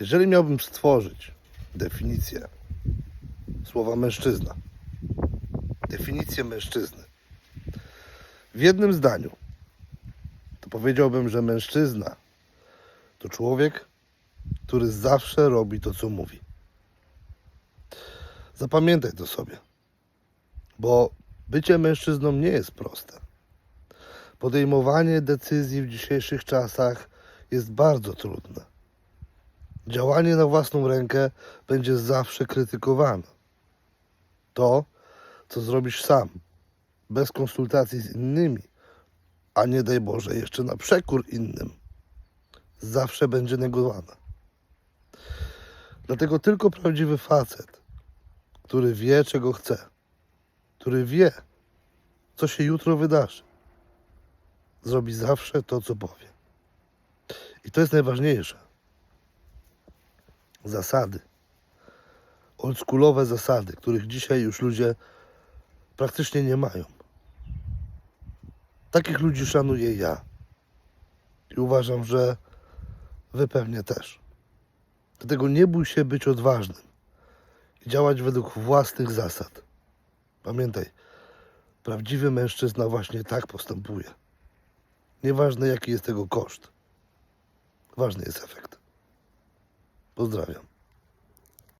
Jeżeli miałbym stworzyć definicję słowa mężczyzna, definicję mężczyzny w jednym zdaniu, to powiedziałbym, że mężczyzna to człowiek, który zawsze robi to, co mówi. Zapamiętaj to sobie, bo bycie mężczyzną nie jest proste. Podejmowanie decyzji w dzisiejszych czasach jest bardzo trudne. Działanie na własną rękę będzie zawsze krytykowane. To, co zrobisz sam, bez konsultacji z innymi, a nie daj Boże, jeszcze na przekór innym, zawsze będzie negowane. Dlatego tylko prawdziwy facet, który wie, czego chce, który wie, co się jutro wydarzy, zrobi zawsze to, co powie. I to jest najważniejsze. Zasady. Oldschoolowe zasady, których dzisiaj już ludzie praktycznie nie mają. Takich ludzi szanuję ja. I uważam, że wy pewnie też. Dlatego nie bój się być odważnym i działać według własnych zasad. Pamiętaj, prawdziwy mężczyzna właśnie tak postępuje. Nieważne jaki jest tego koszt. Ważny jest efekt. Pozdrawiam.